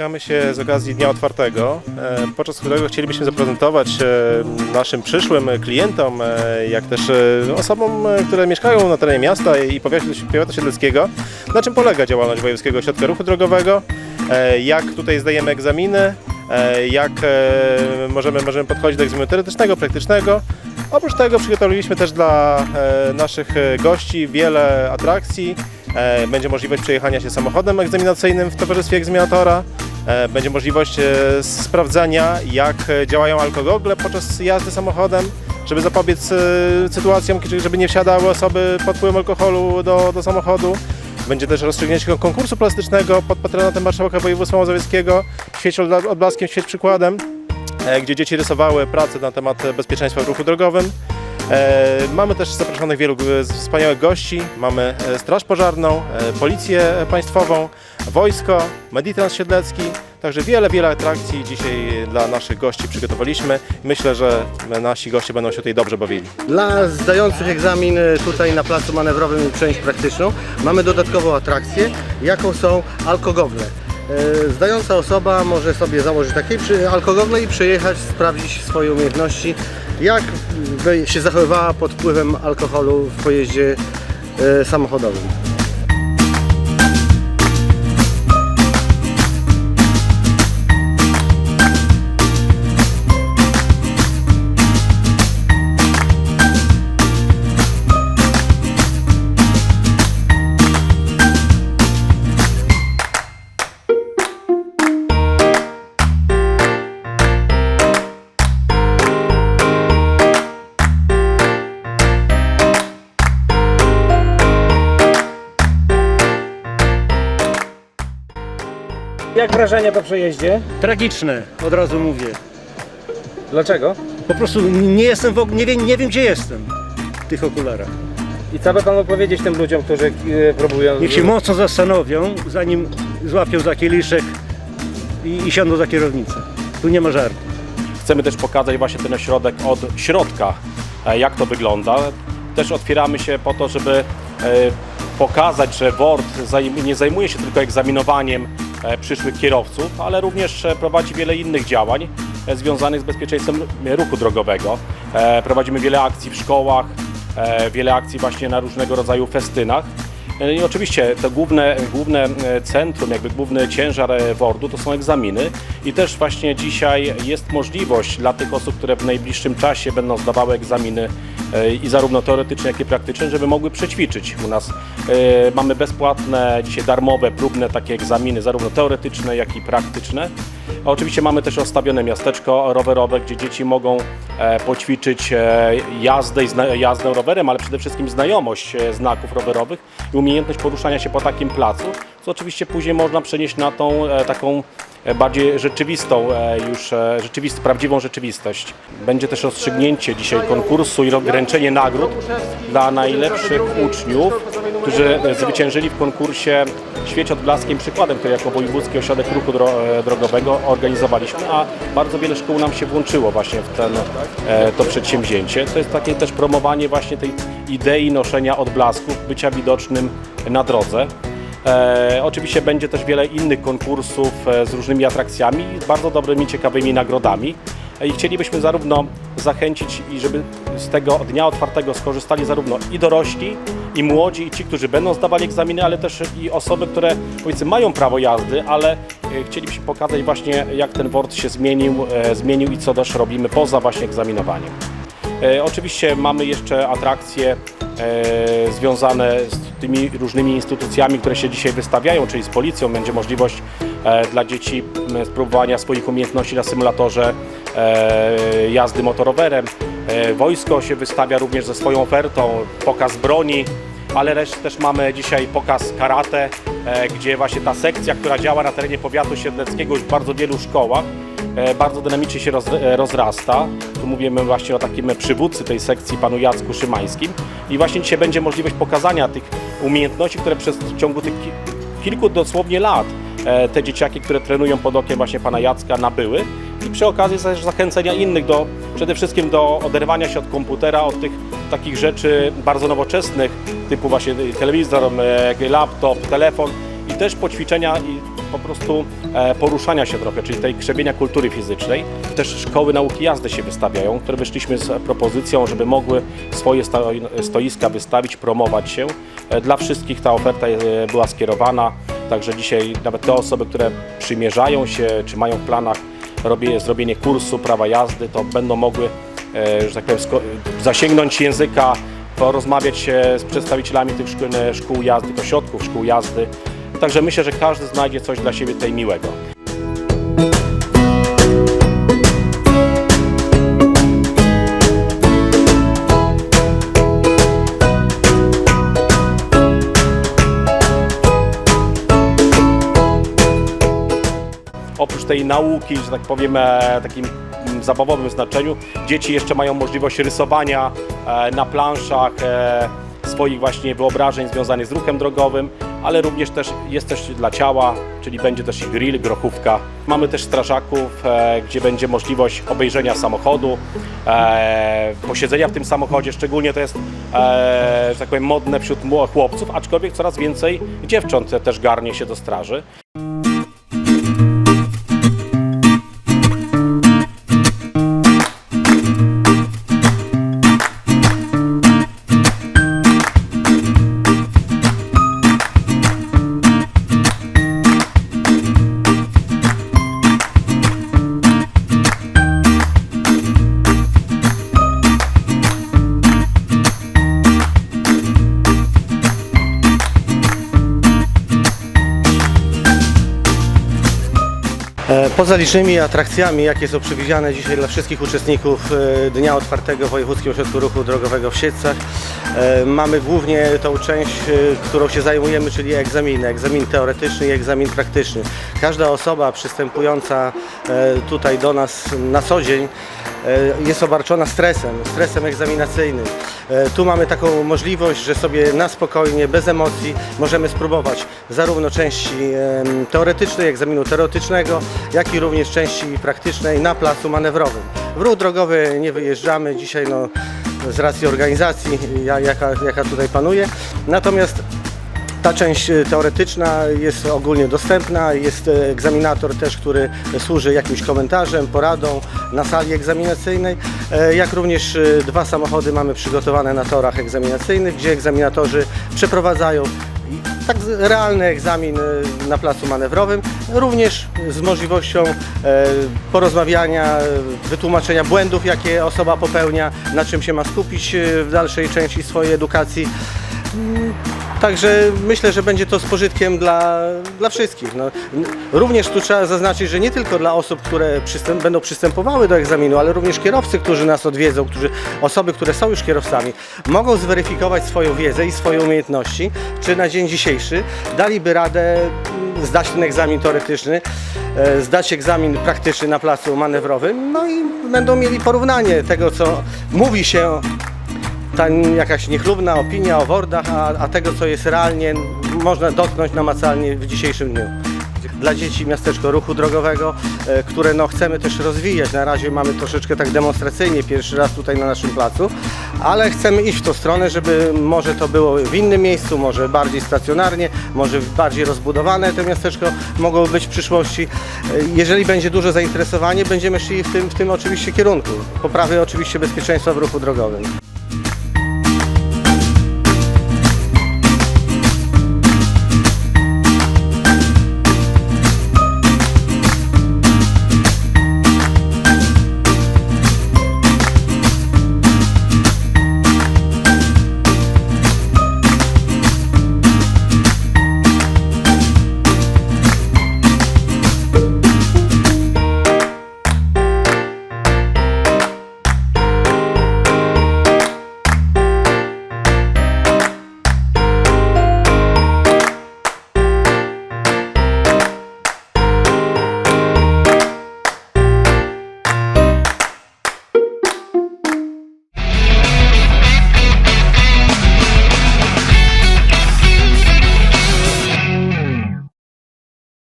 Spotykamy się z okazji Dnia Otwartego, e, podczas którego chcielibyśmy zaprezentować e, naszym przyszłym klientom, e, jak też osobom, które mieszkają na terenie miasta i powiatu, siedleckiego, na czym polega działalność Wojewódzkiego Ośrodka Ruchu Drogowego, jak tutaj zdajemy egzaminy, jak możemy, możemy podchodzić do egzaminu teoretycznego, praktycznego. Oprócz tego przygotowaliśmy też dla naszych gości wiele atrakcji. Będzie możliwość przejechania się samochodem egzaminacyjnym w towarzystwie egzaminatora. E, Będzie możliwość e, sprawdzania, jak e, działają alkogogle podczas jazdy samochodem, żeby zapobiec sytuacjom, żeby nie wsiadały osoby pod wpływem alkoholu do, do samochodu. Będzie też rozstrzygnięcie konkursu plastycznego pod patronatem Marszałka Województwa Mazowieckiego. Świeć odbla- odblaskiem, świeć przykładem gdzie dzieci rysowały pracę na temat bezpieczeństwa w ruchu drogowym. E, Mamy też zaproszonych wielu e, wspaniałych gości. Mamy e, Straż Pożarną, Policję Państwową, Wojsko, Meditrans Siedlecki. Także wiele, wiele atrakcji dzisiaj dla naszych gości przygotowaliśmy. Myślę, że nasi goście będą się tutaj dobrze bawili. Dla zdających egzamin tutaj na placu manewrowym i część praktyczną mamy dodatkową atrakcję, jaką są alkogogle. Y, Zdająca osoba może sobie założyć takie alkogogle i przyjechać, sprawdzić swoje umiejętności, jak się zachowywała pod wpływem alkoholu w pojeździe y, samochodowym. Wrażenia po przejeździe? Tragiczne, od razu mówię. Dlaczego? Po prostu nie jestem, w, og- nie, wiem, nie wiem gdzie jestem w tych okularach. I co by pan mógł powiedzieć tym ludziom, którzy e, próbują... Niech się mocno zastanowią, zanim złapią za kieliszek i, i siądą za kierownicę. Tu nie ma żartu. Chcemy też pokazać właśnie ten ośrodek od środka, e, jak to wygląda. Też otwieramy się po to, żeby e, pokazać, że WORD zajm- nie zajmuje się tylko egzaminowaniem przyszłych kierowców, ale również e, prowadzi wiele innych działań e, związanych z bezpieczeństwem ruchu drogowego. E, Prowadzimy wiele akcji w szkołach, e, wiele akcji właśnie na różnego rodzaju festynach. E, I oczywiście to główne, główne e, centrum, jakby główny ciężar e, WORD-u to są egzaminy i też właśnie dzisiaj jest możliwość dla tych osób, które w najbliższym czasie będą zdawały egzaminy e, i zarówno teoretyczne, jak i praktyczne, żeby mogły przećwiczyć u nas. Mamy bezpłatne, dzisiaj darmowe, próbne takie egzaminy, zarówno teoretyczne, jak i praktyczne. Oczywiście mamy też ostawione miasteczko rowerowe, gdzie dzieci mogą poćwiczyć jazdę, jazdę rowerem, ale przede wszystkim znajomość znaków rowerowych i umiejętność poruszania się po takim placu, co oczywiście później można przenieść na tą e, taką e, bardziej rzeczywistą, e, już rzeczywist, prawdziwą rzeczywistość. Będzie też rozstrzygnięcie dzisiaj konkursu i wręczenie nagród dla najlepszych uczniów, którzy e, zwyciężyli w konkursie Świeć odblaskiem przykładem, który jako Wojewódzki Ośrodek Ruchu e, Drogowego organizowaliśmy, a bardzo wiele szkół nam się włączyło właśnie w ten, e, to przedsięwzięcie. To jest takie też promowanie właśnie tej idei noszenia odblasków, bycia widocznym na drodze. E, oczywiście będzie też wiele innych konkursów z różnymi atrakcjami, bardzo dobrymi, ciekawymi nagrodami. I chcielibyśmy zarówno zachęcić i żeby z tego dnia otwartego skorzystali zarówno i dorośli, i młodzi, i ci, którzy będą zdawali egzaminy, ale też i osoby, które powiedzmy mają prawo jazdy, ale e, chcielibyśmy pokazać właśnie jak ten WORD się zmienił, e, zmienił i co też robimy poza właśnie egzaminowaniem. E, Oczywiście mamy jeszcze atrakcje związane z tymi różnymi instytucjami, które się dzisiaj wystawiają, czyli z policją. Będzie możliwość dla dzieci spróbowania swoich umiejętności na symulatorze jazdy motorowerem. E, Wojsko się wystawia również ze swoją ofertą, pokaz broni, ale też, mamy dzisiaj pokaz karate, e, gdzie właśnie ta sekcja, która działa na terenie powiatu siedleckiego już w bardzo wielu szkołach, e, bardzo dynamicznie się roz, rozrasta. Tu mówimy właśnie o takim przywódcy tej sekcji, panu Jacku Szymańskim. I właśnie dzisiaj będzie możliwość pokazania tych umiejętności, które przez w ciągu tych ki- kilku dosłownie lat te dzieciaki, które trenują pod okiem właśnie pana Jacka nabyły i przy okazji też zachęcenia innych do przede wszystkim do oderwania się od komputera, od tych takich rzeczy bardzo nowoczesnych typu właśnie telewizor, e, laptop, telefon i też poćwiczenia i po prostu e, poruszania się trochę, czyli tej krzewienia kultury fizycznej. Też szkoły nauki jazdy się wystawiają, które wyszliśmy z propozycją, żeby mogły swoje sto- stoiska wystawić, promować się. E, Dla wszystkich ta oferta była skierowana, także dzisiaj nawet te osoby, które przymierzają się, czy mają w planach robienie, zrobienie kursu prawa jazdy, to będą mogły, e, że tak powiem, zasięgnąć języka, porozmawiać się z przedstawicielami tych szkół, szkół jazdy, ośrodków szkół jazdy. Także myślę, że każdy znajdzie coś dla siebie tutaj miłego. Oprócz tej nauki, że tak powiem, e, takim mm, zabawowym znaczeniu, dzieci jeszcze mają możliwość rysowania e, na planszach e, swoich właśnie wyobrażeń związanych z ruchem drogowym, ale również też jest też dla ciała, czyli będzie też i grill, grochówka. Mamy też strażaków, e, gdzie będzie możliwość obejrzenia samochodu, e, posiedzenia w tym samochodzie, szczególnie to jest, e, że tak powiem, modne wśród chłopców, aczkolwiek coraz więcej dziewcząt też garnie się do straży. Poza licznymi atrakcjami, jakie są przewidziane dzisiaj dla wszystkich uczestników e, Dnia Otwartego w Wojewódzkim Ośrodku Ruchu Drogowego w Siedlcach, e, mamy głównie tą część, e, którą się zajmujemy, czyli egzaminy. Egzamin teoretyczny i egzamin praktyczny. Każda osoba przystępująca e, tutaj do nas na co dzień e, jest obarczona stresem, stresem egzaminacyjnym. E, Tu mamy taką możliwość, że sobie na spokojnie, bez emocji możemy spróbować zarówno części teoretycznej, egzaminu teoretycznego, jak i również części praktycznej na placu manewrowym. W ruch drogowy nie wyjeżdżamy dzisiaj no, z racji organizacji, ja- jaka, jaka tutaj panuje. Natomiast ta część e, teoretyczna jest ogólnie dostępna, jest e, egzaminator też, który służy jakimś komentarzem, poradą na sali egzaminacyjnej, e, jak również dwa samochody mamy przygotowane na torach egzaminacyjnych, gdzie egzaminatorzy przeprowadzają tak realny egzamin na placu manewrowym, również z możliwością porozmawiania, wytłumaczenia błędów, jakie osoba popełnia, na czym się ma skupić w dalszej części swojej edukacji. Także myślę, że będzie to z pożytkiem dla, dla wszystkich. No, również tu trzeba zaznaczyć, że nie tylko dla osób, które będą przystępowały do egzaminu, ale również kierowcy, którzy nas odwiedzą, którzy, osoby, które są już kierowcami, mogą zweryfikować swoją wiedzę i swoje umiejętności, czy na dzień dzisiejszy daliby radę mm, zdać ten egzamin teoretyczny, e, zdać egzamin praktyczny na placu manewrowym, no i będą mieli porównanie tego, co mówi się ta jakaś niechlubna opinia o wordach, a, a tego, co jest realnie, można dotknąć namacalnie w dzisiejszym dniu. Dla dzieci miasteczko ruchu drogowego, e, które no, chcemy też rozwijać. Na razie mamy troszeczkę tak demonstracyjnie, pierwszy raz tutaj na naszym placu, ale chcemy iść w tą stronę, żeby może to było w innym miejscu, może bardziej stacjonarnie, może bardziej rozbudowane to miasteczko mogło być w przyszłości. E, Jeżeli będzie duże zainteresowanie, będziemy szli w tym, w tym oczywiście kierunku. Poprawy oczywiście bezpieczeństwa w ruchu drogowym.